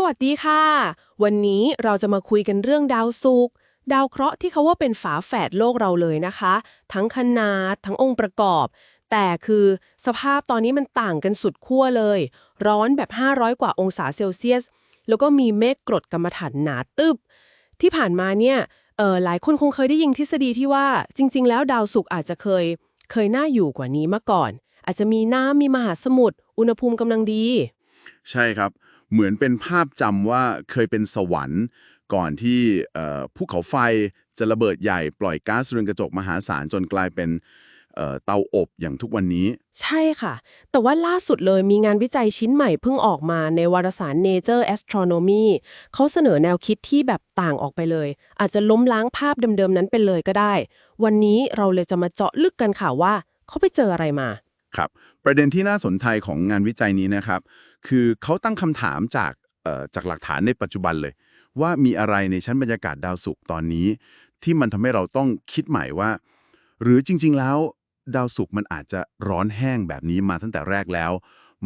สวัสดีค่ะ วันนี้เราจะมาคุยกันเรื่องดาวศุกร์ดาวเคราะห์ที่เขาว่าเป็นฝาแฝดโลกเราเลยนะคะ ทั้งขนาด ทั้งองค์ประกอบ แต่คือสภาพตอนนี้มันต่างกันสุดขั้วเลย ร้อนแบบ 500 กว่าองศาเซลเซียส แล้วก็มีเมฆกรดกรรมฐานหนาตึบ ที่ผ่านมาเนี่ยเออหลายคนคงเคยได้ยินทฤษฎีที่ว่าจริง ๆ แล้วดาวศุกร์อาจจะเคย เคยน่าอยู่กว่านี้มาก่อน อาจจะมีน้ำมีมหาสมุทรอุณหภูมิกำลังดี ใช่ครับ เหมือนเป็นภาพจำว่าเคยเป็นสวรรค์ก่อนที่ภูเขาไฟจะระเบิดใหญ่ปล่อยก๊าซเรือนกระจกมหาศาลจนกลายเป็นเตาอบอย่างทุกวันนี้ ใช่ค่ะ แต่ว่าล่าสุดเลยมีงานวิจัยชิ้นใหม่เพิ่งออกมาในวารสาร Nature Astronomy เขาเสนอแนวคิดที่แบบต่างออกไปเลย อาจจะล้มล้างภาพเดิมๆนั้นไปเลยก็ได้ วันนี้เราเลยจะมาเจาะลึกกันค่ะว่า เขาไปเจออะไรมา ครับ ประเด็นที่น่าสนใจของงานวิจัยนี้นะครับ คือเขาตั้งคำถามจากจากหลักฐานในปัจจุบันเลย ว่ามีอะไรในชั้นบรรยากาศดาวศุกร์ตอนนี้ ที่มันทำให้เราต้องคิดใหม่ว่า หรือจริง ๆ แล้ว ดาวศุกร์มันอาจจะร้อนแห้งแบบนี้มาตั้งแต่แรกแล้ว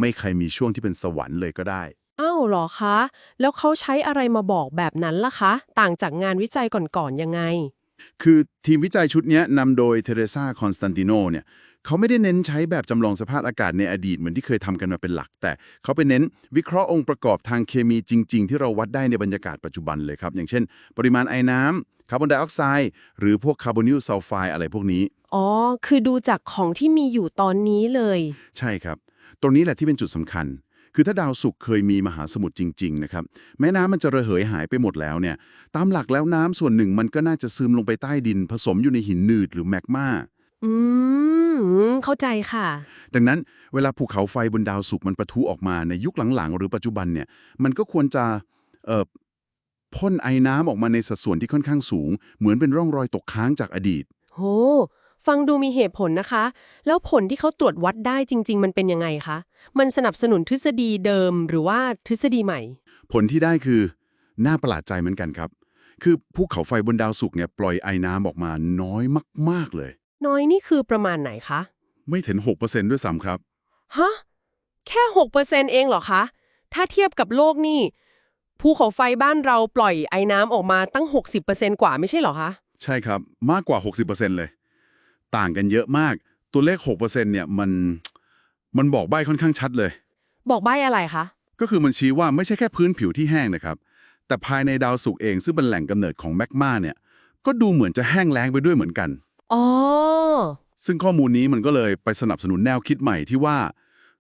ไม่เคยมีช่วงที่เป็นสวรรค์เลยก็ได้อ้าวหรอคะ แล้วเขาใช้อะไรมาบอกแบบนั้นล่ะคะ ต่างจากงานวิจัยก่อนๆยังไง คือทีมวิจัยชุดเนี้ยนำโดยเทเรซาคอนสแตนติโนเนี่ยเขาไม่ได้เน้นใช้แบบจำลองสภาพอากาศในอดีตเหมือนที่เคยทำกันมาเป็นหลัก แต่เขาไปเน้นวิเคราะห์องค์ประกอบทางเคมีจริง ๆ ที่เราวัดได้ในบรรยากาศปัจจุบันเลยครับ อย่างเช่น ปริมาณไอน้ำคาร์บอนไดออกไซด์หรือพวกคาร์บอนิลซัลไฟด์อะไรพวกนี้ อ๋อ คือดูจากของที่มีอยู่ตอนนี้เลย ใช่ครับ ตรงนี้แหละที่เป็นจุดสำคัญ คือถ้าดาวศุกร์เคยมีมหาสมุทรจริง ๆ นะครับ แม้น้ำมันจะระเหยหายไปหมดแล้วเนี่ย ตามหลักแล้วน้ำส่วนหนึ่งมันก็น่าจะซึมลงไปใต้ดิน ผสมอยู่ในหินหนืดหรือแมกมาอืม เข้าใจค่ะ ดังนั้นเวลาภูเขาไฟบนดาวศุกร์มันประทุออกมาในยุคหลังๆ หรือปัจจุบันเนี่ย มันก็ควรจะเอ่อพ่นไอน้ำออกมาในสัดส่วนที่ค่อนข้างสูง เหมือนเป็นร่องรอยตกค้างจากอดีต โห ฟังดูมีเหตุผลนะคะ แล้วผลที่เขาตรวจวัดได้จริง ๆ มันเป็นยังไงคะ มันสนับสนุนทฤษฎีเดิมหรือว่าทฤษฎีใหม่ ผลที่ได้คือน่าประหลาดใจเหมือนกันครับ คือภูเขาไฟบนดาวศุกร์เนี่ยปล่อยไอน้ำออกมาน้อยมาก ๆเลย น้อยนี่คือประมาณไหนคะ ไม่ถึง6%ด้วยซ้ำครับ ฮะ แค่หกเปอร์เซ็นเองเหรอคะ ถ้าเทียบกับโลกนี่ภูเขาไฟบ้านเราปล่อยไอ้น้ำออกมาตั้ง 60%กว่าไม่ใช่เหรอคะ ใช่ครับ มากกว่า 60%เลย ต่างกันเยอะมาก ตัวเลข6%เนี่ยมันมันบอกใบ้ค่อนข้างชัดเลย บอกใบ้อะไรคะ ก็คือมันชี้ว่าไม่ใช่แค่พื้นผิวที่แห้งนะครับ แต่ภายในดาวศุกร์เองซึ่งเป็นแหล่งกำเนิดของแมกมาเนี่ย ก็ดูเหมือนจะแห้งแล้งไปด้วยเหมือนกัน อ๋อ ซึ่งข้อมูลนี้มันก็เลยไปสนับสนุนแนวคิดใหม่ที่ว่า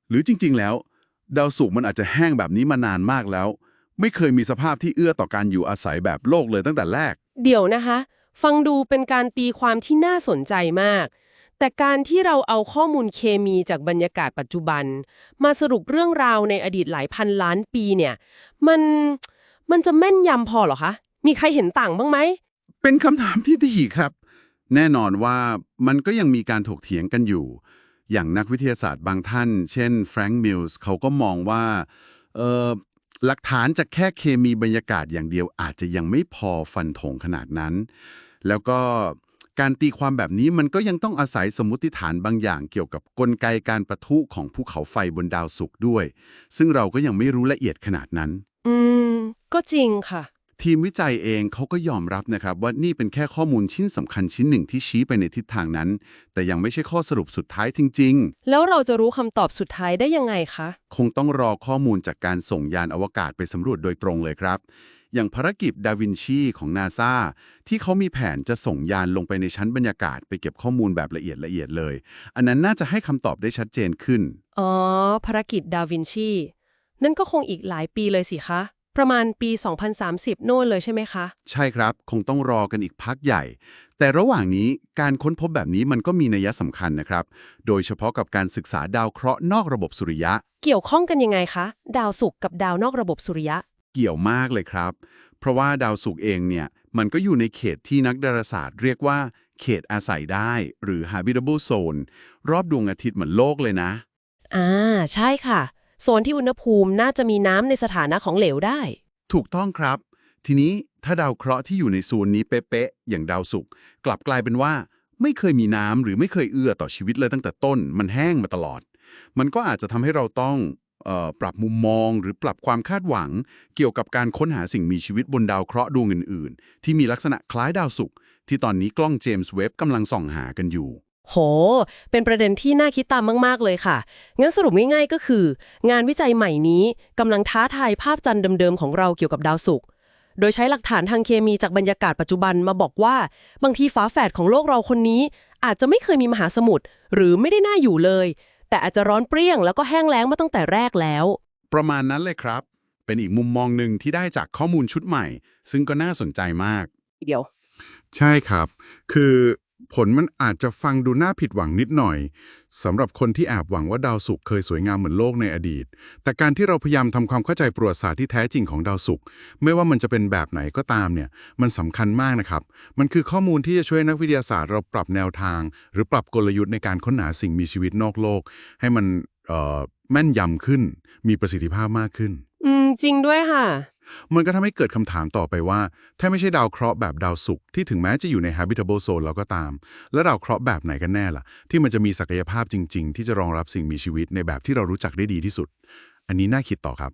หรือจริง ๆ แล้ว ดาวศุกร์มันอาจจะแห้งแบบนี้มานานมากแล้ว ไม่เคยมีสภาพที่เอื้อต่อการอยู่อาศัยแบบโลกเลยตั้งแต่แรก เดี๋ยวนะคะ ฟังดูเป็นการตีความที่น่าสนใจมาก แต่การที่เราเอาข้อมูลเคมีจากบรรยากาศปัจจุบัน มาสรุปเรื่องราวในอดีตหลายพันล้านปีเนี่ย มันมันจะแม่นยำพอเหรอคะ มีใครเห็นต่างบ้างไหม เป็นคำถามที่ดีครับ แน่นอนว่ามันก็ยังมีการถกเถียงกันอยู่ อย่างนักวิทยาศาสตร์บางท่าน เช่นแฟรงค์มิลส์เขาก็มองว่าเอ่อ หลักฐานจากแค่เคมีบรรยากาศอย่างเดียวอาจจะยังไม่พอฟันธงขนาดนั้น แล้วก็การตีความแบบนี้มันก็ยังต้องอาศัยสมมติฐานบางอย่างเกี่ยวกับกลไกการประทุของภูเขาไฟบนดาวศุกร์ด้วย ซึ่งเราก็ยังไม่รู้ละเอียดขนาดนั้น อืม ก็จริงค่ะ ทีมวิจัยเองเขาก็ยอมรับนะครับว่านี่เป็นแค่ข้อมูลชิ้นสำคัญชิ้นหนึ่งที่ชี้ไปในทิศทางนั้น แต่ยังไม่ใช่ข้อสรุปสุดท้ายจริงแล้วเราจะรู้คำตอบสุดท้ายได้ยังไงคะๆคงต้องรอข้อมูลจากการส่งยานอวกาศไปสำรวจโดยตรงเลยครับ อย่างภารกิจดาวินชีของนาซาที่เขามีแผนจะส่งยานลงไปในชั้นบรรยากาศไปเก็บข้อมูลแบบละเอียดละเอียดเลย อันนั้นน่าจะให้คำตอบได้ชัดเจนขึ้น อ๋อ ภารกิจดาวินชี นั่นก็คงอีกหลายปีเลยสิคะ ประมาณปี 2030 โน่นเลยใช่ไหมคะ ใช่ครับ คงต้องรอกันอีกพักใหญ่ แต่ระหว่างนี้การค้นพบแบบนี้มันก็มีนัยสำคัญนะครับ โดยเฉพาะกับการศึกษาดาวเคราะห์นอกระบบสุริยะ เกี่ยวข้องกันยังไงคะ ดาวศุกร์กับดาวนอกระบบสุริยะ เกี่ยวมากเลยครับ เพราะว่าดาวศุกร์เองเนี่ย มันก็อยู่ในเขตที่นักดาราศาสตร์เรียกว่า เขตอาศัยได้ หรือ habitable zone รอบดวงอาทิตย์เหมือนโลกเลยนะ อ่า ใช่ค่ะ โซนที่อุณหภูมิน่าจะมีน้ำในสถานะของเหลวได้ ถูกต้องครับ ทีนี้ถ้าดาวเคราะห์ที่อยู่ในโซนนี้เป๊ะๆอย่างดาวศุกร์กลับกลายเป็นว่า ไม่เคยมีน้ำหรือไม่เคยเอื้อต่อชีวิตเลยตั้งแต่ต้น มันแห้งมาตลอด มันก็อาจจะทำให้เราต้องออปรับมุมมองหรือปรับความคาดหวัง เกี่ยวกับการค้นหาสิ่งมีชีวิตบนดาวเคราะห์ดวงอื่น ๆ ที่มีลักษณะคล้ายดาวศุกร์ที่ตอนนี้กล้องเจมส์เว็บกำลังส่องหากันอยู่ โห เป็นประเด็นที่น่าคิดตามมาก ๆ เลยค่ะ งั้นสรุปง่ายๆก็คือ งานวิจัยใหม่นี้กำลังท้าทายภาพจันทร์เดิมๆของเราเกี่ยวกับดาวศุกร์ โดยใช้หลักฐานทางเคมีจากบรรยากาศปัจจุบันมาบอกว่า บางทีฝาแฝดของโลกเราคนนี้ อาจจะไม่เคยมีมหาสมุทรหรือไม่ได้น่าอยู่เลย แต่อาจจะร้อนเปรี้ยงแล้วก็แห้งแล้งมาตั้งแต่แรกแล้ว ประมาณนั้นเลยครับ เป็นอีกมุมมองหนึ่งที่ได้จากข้อมูลชุดใหม่ ซึ่งก็น่าสนใจมาก เดี๋ยว ใช่ครับ คือ ผลมันอาจจะฟังดูน่าผิดหวังนิดหน่อยสำหรับคนที่แอบหวังว่าดาวศุกร์เคยสวยงามเหมือนโลกในอดีต แต่การที่เราพยายามทำความเข้าใจประวัติศาสตร์ที่แท้จริงของดาวศุกร์ไม่ว่ามันจะเป็นแบบไหนก็ตามเนี่ยมันสำคัญมากนะครับ มันคือข้อมูลที่จะช่วยนักวิทยาศาสตร์เราปรับแนวทาง หรือปรับกลยุทธ์ในการค้นหาสิ่งมีชีวิตนอกโลก ให้มันเอ่อแม่นยำขึ้น มีประสิทธิภาพมากขึ้น อืมจริงด้วยค่ะ มันก็ทำให้เกิดคำถามต่อไปว่า ถ้าไม่ใช่ดาวเคราะห์แบบดาวศุกร์ที่ถึงแม้จะอยู่ใน habitable zone แล้วก็ตาม แล้วดาวเคราะห์แบบไหนกันแน่ล่ะ ที่มันจะมีศักยภาพจริง ๆ ที่จะรองรับสิ่งมีชีวิตในแบบที่เรารู้จักได้ดีที่สุด อันนี้น่าคิดต่อครับ